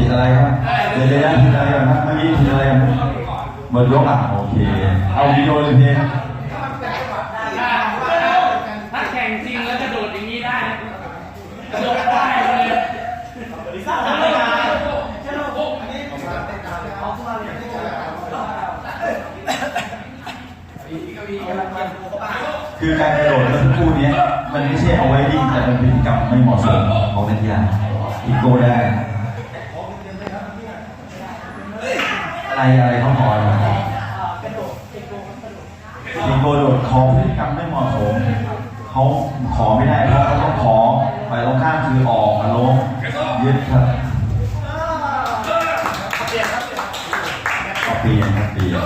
ทีอะไรอะหมดยกอะโอเค เอาวิดีโอเลยเพลงถ้าแข่งจริงแล้วกระโดดอย่างนี้ได้นะกระโดดได้เลยคือการกระโดดเมื่อสักครู่เนี้ยมันไม่ใช่เอาไว้วิ่งแต่มันเป็นพฤติกรรมไม่เหมาะสมของนักกีฬาอีโก้ได้ อะไรอะไรเขาพอนะสิงโกโดดขอพฤติกรรมไม่เหมาะสมเขาขอไม่ได้เพราะเขาต้องขอไปตรงข้ามคือออกมาลงยึดครับเปลี่ยนครับเปลี่ยน